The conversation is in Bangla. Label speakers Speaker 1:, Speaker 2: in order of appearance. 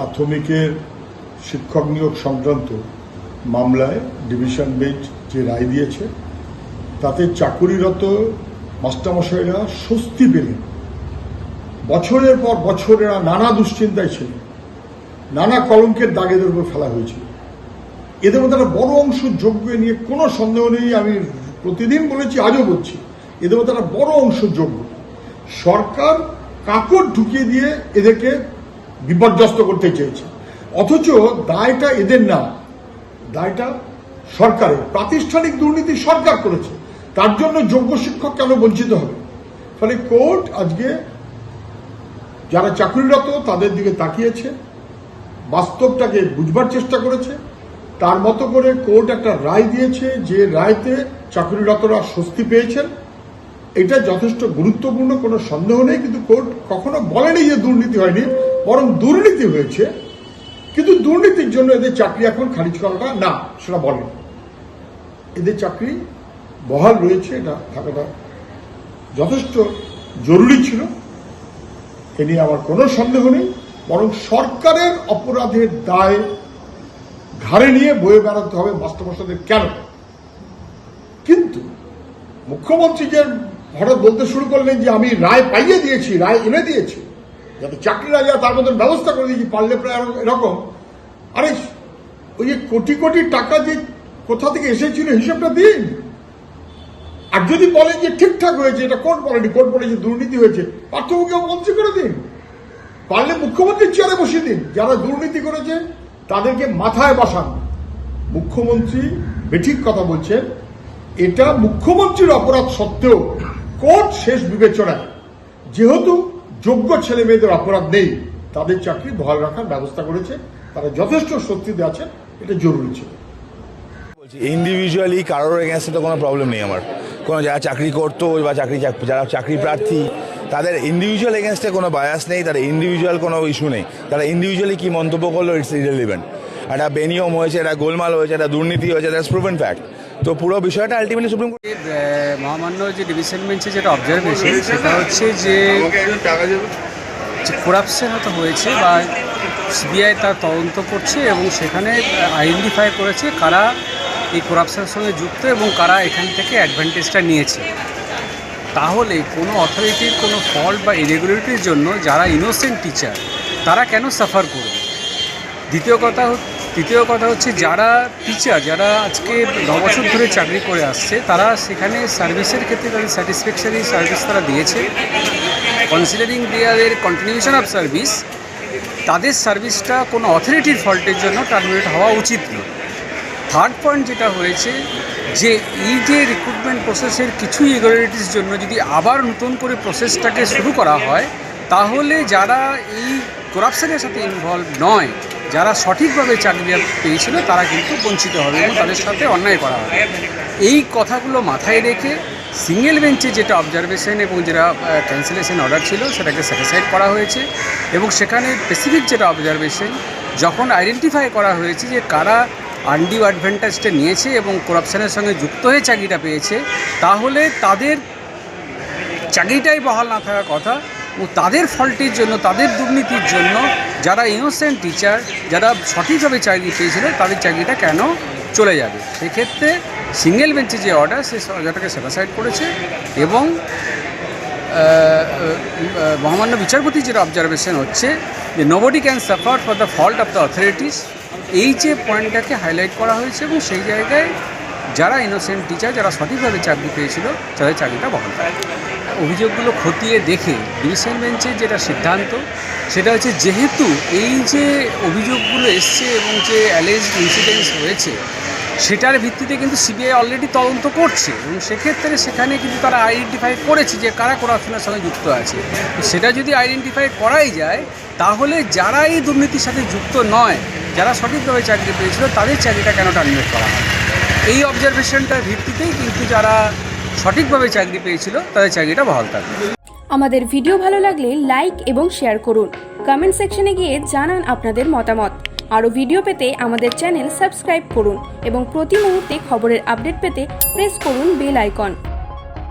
Speaker 1: প্রাথমিকের শিক্ষক নিয়োগ সংক্রান্ত মামলায় ডিভিশন বেঞ্চ যে রায় দিয়েছে, তাতে চাকুরিরত মাস্টারমশাইরা স্বস্তি পেলেন। বছরের পর বছর এরা নানা দুশ্চিন্তায় ছিলেন নানা কলঙ্কের দাগেদের উপর ফেলা হয়েছিল। এদের মধ্যে একটা বড় অংশ যোগ্য নিয়ে কোনো সন্দেহ নেই, আমি প্রতিদিন বলেছি, আজও বলছি, এদের মধ্যে একটা বড় অংশ যোগ্য। সরকার কাপড় ঢুকিয়ে দিয়ে এদেরকে বিপর্যস্ত করতে চেয়েছে। অথচ দায়টা এদের না। দায়টা সরকারের। প্রাতিষ্ঠানিক দুর্নীতি সরকার করেছে। তার জন্য যোগ্য শিক্ষক কেন বঞ্চিত হবে? ফলে কোর্ট আজকে যারা চাকরিরত তাদের দিকে তাকিয়েছে, বাস্তবটাকে বুঝবার চেষ্টা করেছে। তার মতো করে কোর্ট একটা রায় দিয়েছে যে রায়তে চাকরিরতরা স্বস্তি পেয়েছেন। এটা যথেষ্ট গুরুত্বপূর্ণ, কোনো সন্দেহ নেই। কিন্তু কোর্ট কখনো বলেনি যে দুর্নীতি হয়নি। বরং দুর্নীতি হয়েছে, কিন্তু দুর্নীতির জন্য এদের চাকরি এখন খারিজ করাটা না, সেটা বলেন এদের চাকরি বহাল রয়েছে, এটা থাকাটা যথেষ্ট জরুরি ছিল। এ নিয়ে আমার কোনো সন্দেহ নেই, বরং সরকারের অপরাধের দায় ঘাড়ে নিয়ে বয়ে বেড়াতে হবে মাস্টারমশাইদের কেন? কিন্তু মুখ্যমন্ত্রী যে হঠাৎ বলতে শুরু করলেন যে আমি রায় পাইয়ে দিয়েছি, রায় এনে দিয়েছি যাতে চাকরি না যায় তার মতন ব্যবস্থা করে দিয়েছি, পারলে প্রায় এরকম। আরে, ওই যে কোটি কোটি টাকা যে কোথা থেকে এসেছিল হিসাবটা দিন। আর যদি বলেন যে ঠিকঠাক হয়েছে, এটা কোর্ট বলেনি, কোর্ট বলেছে দুর্নীতি হয়েছে পার্থক্যকে মন্ত্রী করে দিন। পারলে মুখ্যমন্ত্রীর চেয়ারে বসিয়ে দিন। যারা দুর্নীতি করেছে, তাদেরকে মাথায় বসান। মুখ্যমন্ত্রী বেঠিক কথা বলছেন, এটা মুখ্যমন্ত্রীর অপরাধ সত্ত্বেও কোর্ট শেষ বিবেচনায়। যেহেতু যোগ্য ছেলে মেয়েদের অপরাধ নেই, তাদের চাকরি বহাল রাখার ব্যবস্থা করেছে, তারা যথেষ্ট স্বস্তিতে আছেন এটা জরুরি ছিল।
Speaker 2: ইন্ডিভিজুয়ালি কারোর এগেনস্টে তো কোনো প্রবলেম নেই আমার। কোনো যারা চাকরি করতো বা চাকরি যারা চাকরি প্রার্থী, তাদের ইন্ডিভিজুয়াল এগেনস্টে কোনো বায়াস নেই, তাদের ইন্ডিভিজুয়াল কোনো ইস্যু নেই। তারা ইন্ডিভিজুয়ালি কী মন্তব্য করল ইটস ইরেলিভেন্ট একটা বেনিয়ম হয়েছে, একটা গোলমাল হয়েছে, একটা দুর্নীতি হয়েছে দ্যাটস প্রুভেন ফ্যাক্ট তো পুরো বিষয়টা আলটিমেটলি সুপ্রিম কোর্ট
Speaker 3: মহামান্য যে ডিভিশন বেঞ্চে যেটা অবজারভেশন সেটা হচ্ছে যে করাপশন হয়তো হয়েছে বা সিবিআই তার তদন্ত করছে এবং সেখানে আইডেন্টিফাই করেছে কারা এই করাপশনের সঙ্গে যুক্ত এবং কারা এখান থেকে অ্যাডভান্টেজটা নিয়েছে। তাহলে কোনো অথরিটির কোনো ফল্ট বা ইরেগুলারিটির জন্য যারা ইনোসেন্ট টিচার তারা কেন সাফার করবে? দ্বিতীয় কথা তৃতীয় কথা হচ্ছে যারা টিচার যারা আজকে বছর ধরে চাকরি করে আসছে, তারা সেখানে সার্ভিসের ক্ষেত্রে তাদের স্যাটিসফ্যাকশারি সার্ভিস তারা দিয়েছে। কনসিডারিং দেয়ারের কন্টিনিউশন অফ সার্ভিস তাদের সার্ভিসটা কোনো অথরিটির ফল্টের জন্য টার্মিনেট হওয়া উচিত নয়। থার্ড পয়েন্ট যেটা হয়েছে, যে এই যে রিক্রুটমেন্ট প্রসেসের কিছু ইরেগুলারিটিস জন্য যদি আবার নতুন করে প্রসেসটাকে শুরু করা হয়, তাহলে যারা এই করাপশনের সাথে ইনভলভ নয় যারা সঠিকভাবে চাকরি পেয়েছিল তারা কিন্তু বঞ্চিত হবে এবং তাদের সাথে অন্যায় করা হবে। এই কথাগুলো মাথায় রেখে সিঙ্গেল বেঞ্চে যেটা অবজারভেশন এবং যেটা ক্যান্সেলেশন অর্ডার ছিল সেটাকে স্যাটিসফাইড করা হয়েছে এবং সেখানে স্পেসিফিক যেটা অবজারভেশন যখন আইডেন্টিফাই করা হয়েছে যে কারা আনডিউ অ্যাডভান্টেজটা নিয়েছে এবং করাপশনের সঙ্গে যুক্ত হয়ে চাকরিটা পেয়েছে, তাহলে তাদের চাকরিটাই বহাল না থাকার কথা তাদের ফল্টের জন্য, তাদের দুর্নীতির জন্য যারা ইনোসেন্ট টিচার যারা সঠিকভাবে চাকরি পেয়েছিল, তাদের চাকরিটা কেন চলে যাবে? সেক্ষেত্রে সিঙ্গেল বেঞ্চে যে অর্ডার সে অর্ডারটাকে স্যাটিসফাইড করেছে এবং মহামান্য বিচারপতি যেটা অবজারভেশন হচ্ছে যে nobody can suffer for the fault of the authorities এই যে পয়েন্টটাকে হাইলাইট করা হয়েছে এবং সেই জায়গায় যারা ইনোসেন্ট টিচার যারা সঠিকভাবে চাকরি পেয়েছিল, তাদের চাকরিটা বহন থাকে অভিযোগগুলো খতিয়ে দেখে ডিভিশন বেঞ্চের যেটা সিদ্ধান্ত, সেটা হচ্ছে যেহেতু এই যে অভিযোগগুলো এসছে এবং যে অ্যালেজ ইনসিডেন্টস হয়েছে সেটার ভিত্তিতে কিন্তু সিবিআই অলরেডি তদন্ত করছে এবং সেক্ষেত্রে সেখানে কিন্তু তারা আইডেন্টিফাই করেছে যে কারা করাপশনের সঙ্গে যুক্ত আছে। সেটা যদি আইডেন্টিফাই করাই যায়, তাহলে যারা এই দুর্নীতির সাথে যুক্ত নয়, যারা সঠিকভাবে চাকরি পেয়েছিল, তাদের চাকরিটা কেন টার্মিনেট করা হয়? এই অবজারভেশনটার ভিত্তিতেই কিন্তু যারা সঠিকভাবে চাকরি পেয়েছিল, তাদের চাকরিটা বহাল থাকবে।
Speaker 4: আমাদের ভিডিও ভালো লাগলে লাইক এবং শেয়ার করুন। কমেন্ট সেকশনে গিয়ে জানান আপনাদের মতামত। আরও ভিডিও পেতে আমাদের চ্যানেল সাবস্ক্রাইব করুন এবং প্রতি মুহূর্তে খবরের আপডেট পেতে প্রেস করুন বেল আইকন